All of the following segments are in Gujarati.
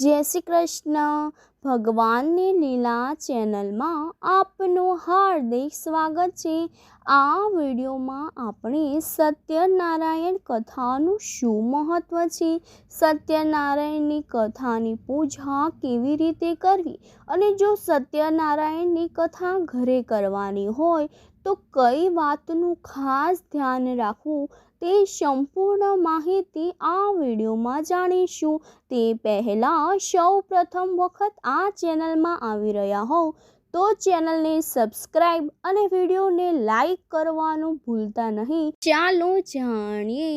જય શ્રી કૃષ્ણ. ભગવાનની લીલા ચેનલમાં આપનું હાર્દિક સ્વાગત છે. આ વિડીયોમાં આપણે સત્યનારાયણ કથાનું શું મહત્ત્વ છે? સત્યનારાયણની કથાની પૂજા કેવી રીતે કરવી? અને જો સત્યનારાયણની કથા ઘરે કરવાની હોય, તો કઈ વાતનું ખાસ ધ્યાન રાખવું? તે સંપૂર્ણ માહિતી આ વિડીયોમાં જાણીશું. તે પહેલાં સૌ પ્રથમ વખત આ ચેનલમાં આવી રહ્યા હોવ તો ચેનલને સબસ્ક્રાઇબ અને વિડીયોને લાઈક કરવાનું ભૂલતા નહીં. ચાલો જાણીએ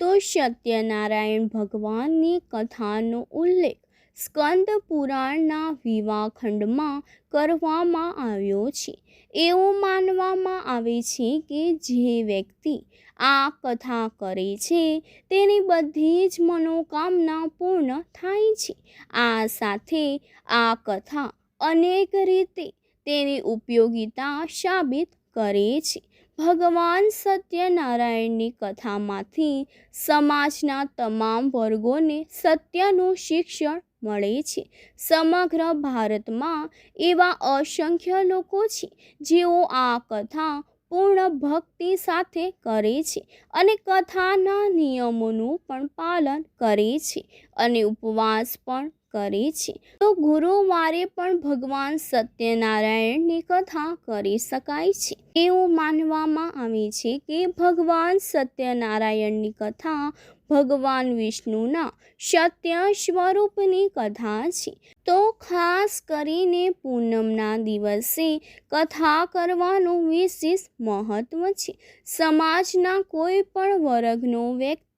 તો સત્યનારાયણ ભગવાનની કથાનો ઉલ્લેખ. સ્કંદ પુરાણના વિવાહ ખંડમાં કરવામાં આવ્યો છે. એવું માનવામાં આવે છે કે જે વ્યક્તિ આ કથા કરે છે, તેની બધી જ મનોકામના પૂર્ણ થાય છે. આ સાથે આ કથા અનેક રીતે તેની ઉપયોગિતા સાબિત કરે છે. ભગવાન સત્યનારાયણની કથામાંથી સમાજના તમામ વર્ગોને સત્યનું શિક્ષણ મળે છે. સમગ્ર ભારતમાં એવા અસંખ્ય લોકો છે, જેઓ આ કથા પૂર્ણ ભક્તિ સાથે કરે છે અને કથાના નિયમોનું પણ પાલન કરે છે અને ઉપવાસ પણ કરે છે. તો ગુરુવારે પણ ભગવાન સત્યનારાયણની કથા કરી શકાય છે. એવું માનવામાં આવે છે કે ભગવાન સત્યનારાયણની કથા ભગવાન વિષ્ણુના સત્ય સ્વરૂપની કથા છે. તો ખાસ કરીને પૂનમના દિવસે કથા કરવાનું વિશેષ મહત્વ છે. સમાજના કોઈ પણ વર્ગનો વ્યક્તિ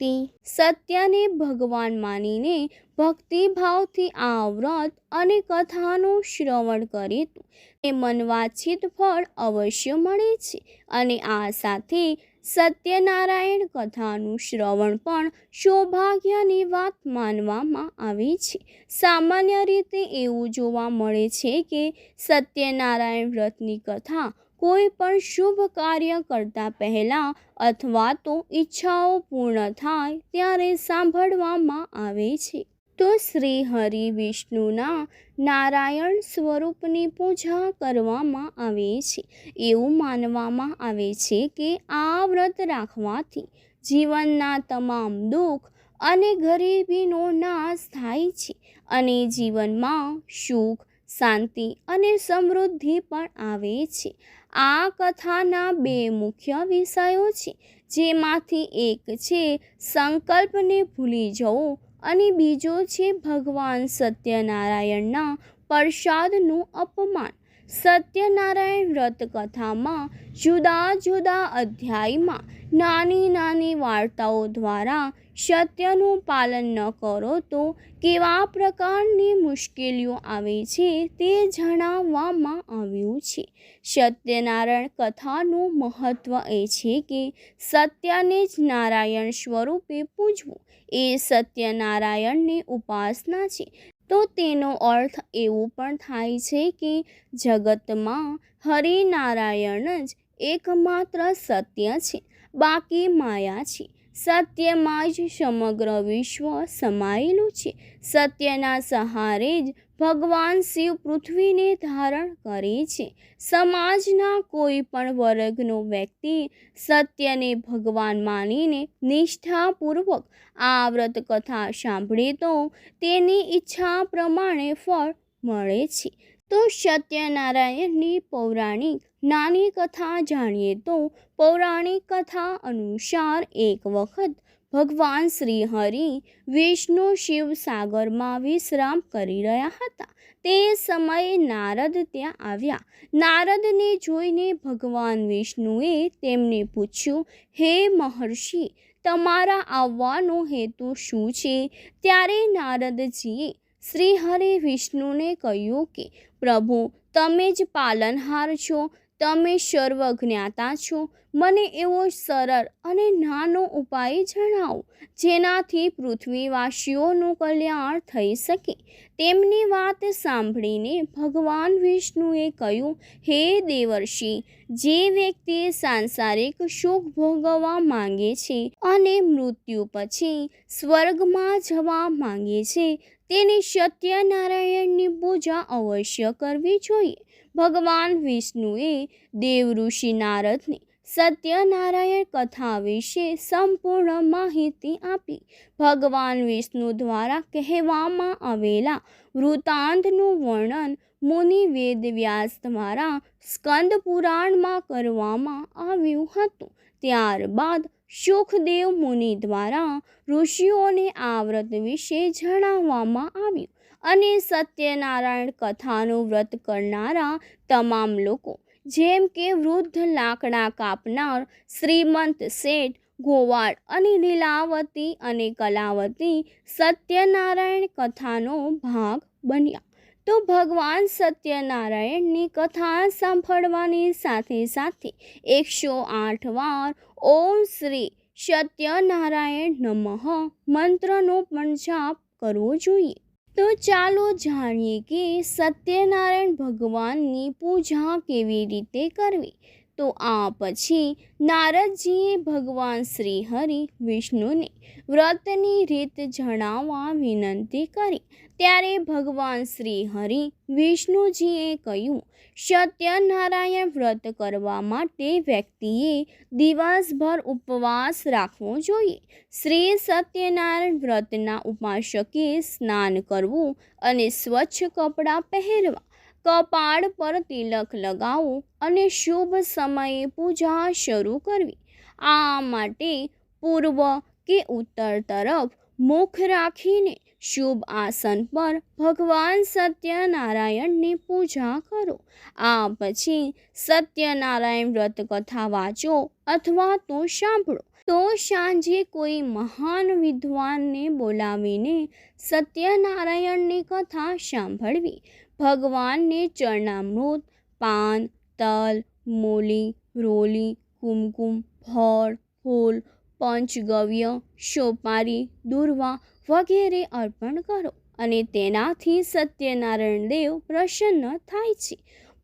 તે સત્યને ભગવાન માનીને ભક્તિભાવથી આ વ્રત અને કથાનું શ્રવણ કરે તો તે મનવાંછિત ફળ અવશ્ય મળે છે અને આ સાથે સત્યનારાયણ કથાનું શ્રવણ પણ સૌભાગ્યની વાત માનવામાં આવે છે. સામાન્ય રીતે એવું જોવા મળે છે કે સત્યનારાયણ વ્રતની કથા કોઈ પણ શુભ કાર્ય કરતા પહેલાં અથવા તો ઈચ્છાઓ પૂર્ણ થાય ત્યારે સાંભળવામાં આવે છે. તો શ્રી હરિ વિષ્ણુના નારાયણ સ્વરૂપની પૂજા કરવામાં આવે છે. એવું માનવામાં આવે છે કે આ વ્રત રાખવાથી જીવનના તમામ દુઃખ અને ગરીબીનો નાશ થાય છે અને જીવનમાં સુખ, શાંતિ અને સમૃદ્ધિ પણ આવે છે. આ કથાના બે મુખ્ય વિષયો છે જેમાંથી એક છે સંકલ્પને ભૂલી જવો અને બીજો છે ભગવાન સત્યનારાયણના પ્રસાદનું અપમાન. સત્યનારાયણ વ્રત કથામાં જુદા જુદા અધ્યાયમાં નાની નાની વાર્તાઓ દ્વારા સત્યનું પાલન ન કરો તો કેવા પ્રકારની મુશ્કેલીઓ આવે છે તે જણાવવામાં આવ્યું છે. સત્યનારાયણ કથાનું મહત્ત્વ એ છે કે સત્યને જ નારાયણ સ્વરૂપે પૂજવું. એ સત્યનારાયણની ઉપાસના છે. તો તેનો અર્થ એવું પણ થાય છે કે જગતમાં હરિનારાયણ જ એકમાત્ર સત્ય છે. બાકી માયા છે. સત્યમાં જ સમગ્ર વિશ્વ સમાયેલું છે. સત્યના સહારે જ ભગવાન શિવ પૃથ્વીને ધારણ કરે છે. સમાજના કોઈ પણ વર્ગનો વ્યક્તિ સત્યને ભગવાન માનીને નિષ્ઠાપૂર્વક આ વ્રત કથા સાંભળે તો તેની ઈચ્છા પ્રમાણે ફળ મળે છે. તો સત્યનારાયણની પૌરાણિક નાની કથા જાણીએ તો પૌરાણિક કથા અનુસાર એક વખત ભગવાન શ્રી હરિ વિષ્ણુ શિવ સાગરમાં વિશ્રામ કરી રહ્યા હતા. તે સમયે નારદ ત્યાં આવ્યા. નારદને જોઈને ભગવાન વિષ્ણુએ તેમને પૂછ્યું, હે મહર્ષિ, તમારા આવવાનો હેતુ શું છે? ત્યારે નારદજીએ શ્રી હરે વિષ્ણુને કહ્યું કે, પ્રભુ, તમે જ પાલનહાર છો. તમે સર્વજ્ઞાતા છો. મને એવો સરળ અને નાનો ઉપાય જણાવો, જેનાથી પૃથ્વીવાસીઓનું કલ્યાણ થઈ શકે. તેમની વાત સાંભળીને ભગવાન વિષ્ણુએ કહ્યું, હે દેવર્ષિ, જે વ્યક્તિ સાંસારિક સુખ ભોગવવા માંગે છે અને મૃત્યુ પછી સ્વર્ગમાં જવા માંગે છે, તેની સત્યનારાયણની પૂજા અવશ્ય કરવી જોઈએ. ભગવાન વિષ્ણુએ દેવ ઋષિ નારદને સત્યનારાયણ કથા વિશે સંપૂર્ણ માહિતી આપી. ભગવાન વિષ્ણુ દ્વારા કહેવામાં આવેલા વૃત્તાંતનું વર્ણન મુનિ વેદવ્યાસ દ્વારા સ્કંદ પુરાણમાં કરવામાં આવ્યું હતું. ત્યારબાદ સુખદેવ મુનિ દ્વારા ઋષિઓને આ વ્રત વિશે જણાવવામાં આવ્યું. અને સત્યનારાયણ કથાનું વ્રત કરનારા તમામ લોકો, જેમ કે વૃદ્ધ લાકડા કાપનાર શ્રીમંત શેઠ, ગોવાળ અને લીલાવતી અને કલાવતી સત્યનારાયણ કથાનો ભાગ બન્યા. તો ભગવાન સત્યનારાયણની કથા સાંભળવાની સાથે સાથે એકસો આઠ વાર ઓમ શ્રી સત્યનારાયણ નમઃ મંત્રનો પણ જાપ કરવો જોઈએ. તો ચાલો જાણીએ કે સત્યનારાયણ ભગવાનની પૂજા કેવી રીતે કરવી? તો આ પછી નારદજીએ ભગવાન શ્રી હરિ વિષ્ણુને વ્રતની રીત જણાવવા વિનંતી કરી. ત્યારે ભગવાન શ્રી હરિ વિષ્ણુજીએ કહ્યું, સત્યનારાયણ વ્રત કરવા માટે વ્યક્તિએ દિવસભર ઉપવાસ રાખવો જોઈએ. શ્રી સત્યનારાયણ વ્રતના ઉપાસકે સ્નાન કરવું અને સ્વચ્છ કપડાં પહેરવા કપાળ પર તિલક લગાવવું અને શુભ સમયે પૂજા શરૂ કરવી. આ માટે પૂર્વ કે ઉત્તર તરફ મુખ રાખીને શુભ આસન પર ભગવાન સત્યનારાયણની પૂજા કરો. આ પછી સત્યનારાયણ વ્રત કથા વાંચો અથવા તો સાંભળો. તો સાંજે કોઈ મહાન વિદ્વાનને બોલાવીને સત્યનારાયણની કથા સાંભળવી. ભગવાનને ચરણામૃત, પાન, તલ, મૂલી, રોલી, કુમકુમ, ફળ, ફૂલ, પંચગવ્ય, સોપારી, દુર્વા વગેરે અર્પણ કરો અને તેનાથી સત્યનારાયણ દેવ પ્રસન્ન થાય છે.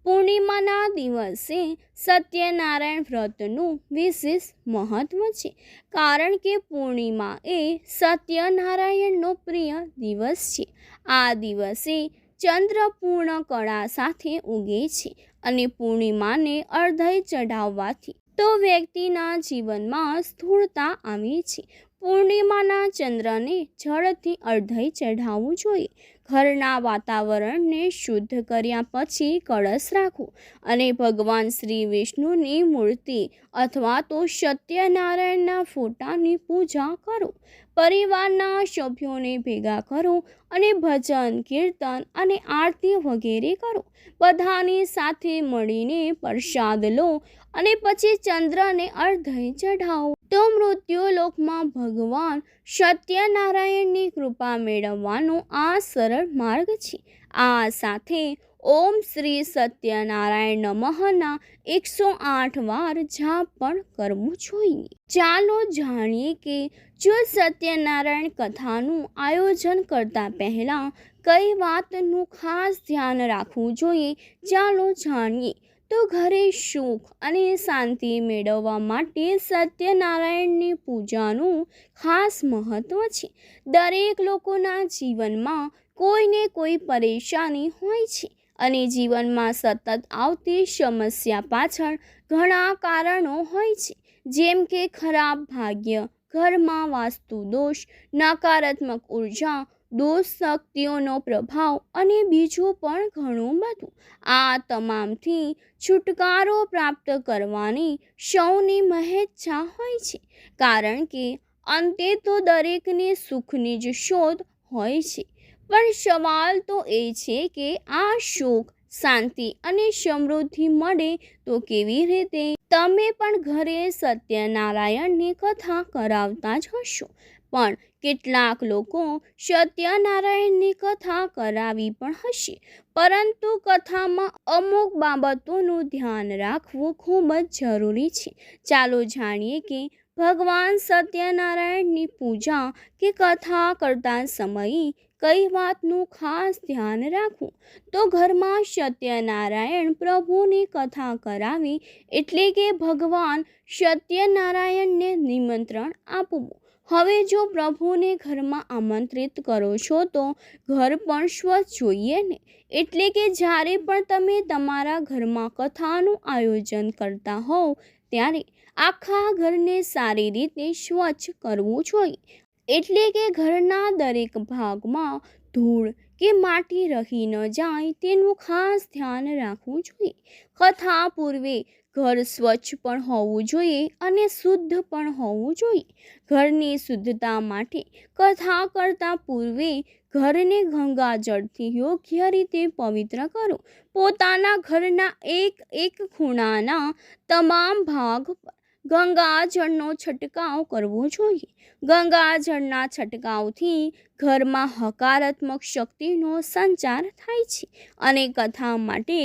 પૂર્ણિમાના દિવસે સત્યનારાયણ વ્રતનું વિશેષ મહત્વ છે, કારણ કે પૂર્ણિમા એ સત્યનારાયણનો પ્રિય દિવસ છે. આ દિવસે ચંદ્ર પૂર્ણ કળા સાથે ઉગે છે અને પૂર્ણિમાને અર્ધય ચઢાવવાથી તો વ્યક્તિના જીવનમાં સ્થૂળતા આવે છે. પૂર્ણિમાના ચંદ્રને જળથી અર્ધય ચઢાવવું જોઈએ. ઘરના વાતાવરણને શુદ્ધ કર્યા પછી કળશ રાખો અને ભગવાન શ્રી વિષ્ણુની મૂર્તિ અથવા તો સત્યનારાયણના ફોટાની પૂજા કરો. પરિવારના સભ્યોને ભેગા કરો અને ભજન, કીર્તન અને આરતી વગેરે કરો. બધાની સાથે મળીને પ્રસાદ લો અને પછી ચંદ્રને અર્ધય ચઢાવો. તો મૃત્યુ લોકમાં ભગવાન સત્યનારાયણની કૃપા મેળવવાનો આ સરળ માર્ગ છે. આ સાથે ઓમ શ્રી સત્યનારાયણ નમઃના એકસો આઠ વાર જાપ પણ કરવું જોઈએ. ચાલો જાણીએ કે જો સત્યનારાયણ કથાનું આયોજન કરતા પહેલાં કઈ વાતનું ખાસ ધ્યાન રાખવું જોઈએ, ચાલો જાણીએ. તો ઘરે સુખ અને શાંતિ મેળવવા માટે સત્યનારાયણની પૂજાનું ખાસ મહત્ત્વ છે. દરેક લોકોના જીવનમાં કોઈને કોઈ પરેશાની હોય છે અને જીવનમાં સતત આવતી સમસ્યા પાછળ ઘણા કારણો હોય છે. જેમ કે ખરાબ ભાગ્ય ઘરમાં વાસ્તુ દોષ, નકારાત્મક ઊર્જા, દોષ શક્તિઓનો પ્રભાવ અને બીજું પણ ઘણું બધું. આ તમામથી છુટકારો પ્રાપ્ત કરવાની સૌની મહેચ્છા હોય છે. કારણ કે અંતે તો દરેકને સુખની જ શોધ હોય છે. પણ સવાલ તો એ છે કે આ સુખ શાંતિ અને સમૃદ્ધિ મળે તો કેવી રીતે? તમે પણ ઘરે સત્યનારાયણની કથા કરાવતા જ હશો. પણ કેટલાક લોકો સત્યનારાયણની કથા કરાવી પણ હશે. પરંતુ કથામાં અમુક બાબતોનું ધ્યાન રાખવું ખૂબ જ જરૂરી છે. ચાલો જાણીએ કે ભગવાન સત્યનારાયણની પૂજા કે કથા કરતા સમયે કઈ વાતનું ખાસ ધ્યાન રાખવું? તો ઘરમાં સત્યનારાયણ પ્રભુની કથા કરાવી એટલે કે ભગવાન સત્યનારાયણને નિમંત્રણ આપવું. હવે જો પ્રભુને ઘરમાં આમંત્રિત કરો છો તો ઘર પણ સ્વચ્છ જોઈએ ને? એટલે કે જ્યારે પણ તમે તમારા ઘરમાં કથાનું આયોજન કરતા હોવ, ત્યારે આખા ઘરને સારી રીતે સ્વચ્છ કરવું જોઈએ. એટલે કે ઘરના દરેક ભાગમાં ધૂળ કે માટી રહી ન જાય તેનું ખાસ ધ્યાન રાખવું જોઈએ. કથા પૂર્વે ઘર સ્વચ્છ પણ હોવું જોઈએ અને શુદ્ધ પણ હોવું જોઈએ. ઘરની શુદ્ધતા માટે કથા કરતાં પૂર્વે ઘરને ગંગાજળથી યોગ્ય રીતે પવિત્ર કરો. પોતાના ઘરના એક એક ખૂણાના તમામ ભાગ પર ગંગાજળનો છંટકાવ કરવો જોઈએ. ગંગાજળના છંટકાવથી ઘરમાં હકારાત્મક શક્તિનો સંચાર થાય છે અને કથા માટે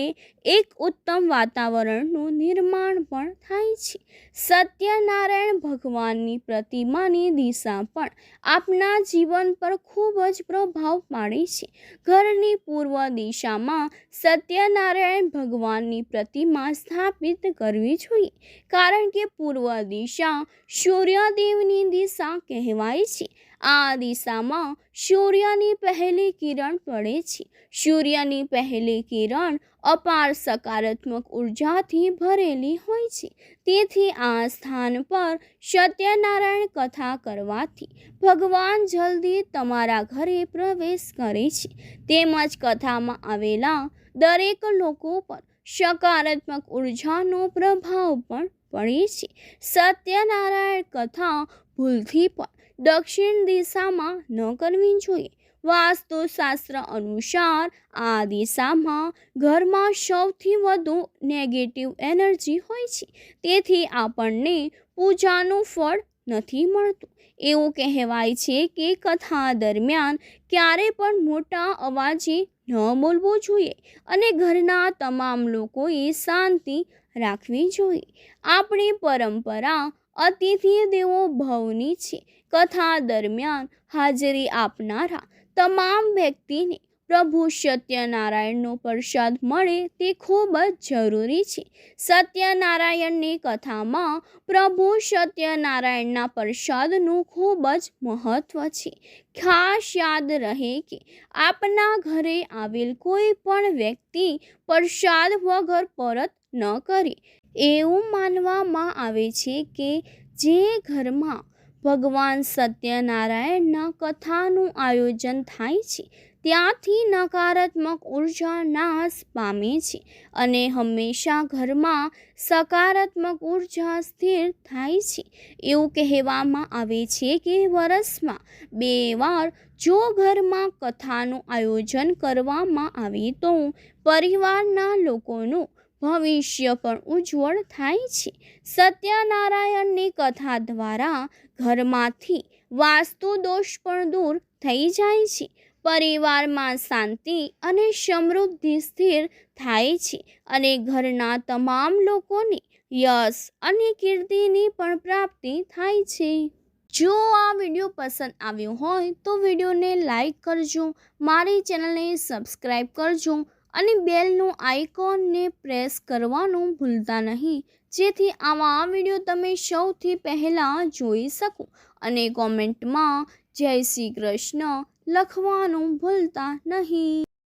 એક ઉત્તમ વાતાવરણનું નિર્માણ પણ થાય છે. સત્યનારાયણ ભગવાનની પ્રતિમાની દિશા પણ આપના જીવન પર ખૂબ જ પ્રભાવ પાડે છે. ઘરની પૂર્વ દિશામાં સત્યનારાયણ ભગવાનની પ્રતિમા સ્થાપિત કરવી જોઈએ, કારણ કે પૂર્વ દિશા સૂર્યદેવની દિશા કહેવાય છે. આ દિશામાં સૂર્યની પહેલી કિરણ પડે છે. સૂર્યની પહેલી કિરણ અપાર સકારાત્મક ઉર્જાથી ભરેલી હોય છે. તેથી આ સ્થાન પર સત્યનારાયણ કથા કરવાથી ભગવાન જલ્દી તમારા ઘરે પ્રવેશ કરે છે. તેમજ કથામાં આવેલા દરેક લોકો પર સકારાત્મક ઉર્જાનો પ્રભાવ પણ પડે છે. સત્યનારાયણ કથા ભૂલથી પણ દક્ષિણ દિશામાં ન કરવી જોઈએ વાસ્તુશાસ્ત્ર અનુસાર આ દિશામાં ઘરમાં સૌથી વધુ નેગેટિવ એનર્જી હોય છે. તેથી આપણને પૂજાનું ફળ નથી મળતું. એવું કહેવાય છે કે કથા દરમિયાન ક્યારે પણ મોટા અવાજે ન બોલવું જોઈએ અને ઘરના તમામ લોકોએ શાંતિ રાખવી જોઈએ. આપણી પરંપરા અતિથિ દેવો ભવની છે. કથા દરમિયાન હાજરી આપનારા તમામ વ્યક્તિને પ્રભુ સત્યનારાયણનો પ્રસાદ મળે તે ખૂબ જ જરૂરી છે. સત્યનારાયણની કથામાં પ્રભુ સત્યનારાયણના પ્રસાદનું ખૂબ જ મહત્ત્વ છે. ખાસ યાદ રહે કે આપના ઘરે આવેલ કોઈ પણ વ્યક્તિ પ્રસાદ વગર પરત ન કરે. એવું માનવામાં આવે છે કે જે ઘરમાં ભગવાન સત્યનારાયણના કથાનું આયોજન થાય છે, ત્યાંથી નકારાત્મક ઊર્જા નાશ પામે છે અને હંમેશા ઘરમાં સકારાત્મક ઊર્જા સ્થિર થાય છે. એવું કહેવામાં આવે છે કે વરસમાં બે વાર જો ઘરમાં કથાનું આયોજન કરવામાં આવે તો પરિવારના લોકોનું ભવિષ્ય પણ ઉજ્જવળ થાય છે. સત્યનારાયણની કથા દ્વારા ઘરમાંથી વાસ્તુ દોષ પણ દૂર થઈ જાય છે. પરિવારમાં શાંતિ અને સમૃદ્ધિ સ્થિર થાય છે અને ઘરના તમામ લોકોને યશ અને કીર્તિની પણ પ્રાપ્તિ થાય છે. જો આ વીડિયો પસંદ આવ્યો હોય તો વિડીયોને લાઈક કરજો, મારી ચેનલને સબસ્ક્રાઈબ કરજો અને બેલનું આઇકોનને પ્રેસ કરવાનું ભૂલતા નહીં. જેથી આવા વીડિયો તમે સૌથી પહેલાં જોઈ શકો અને કોમેન્ટમાં જય શ્રી કૃષ્ણ લખવાનું ભૂલતા નહીં.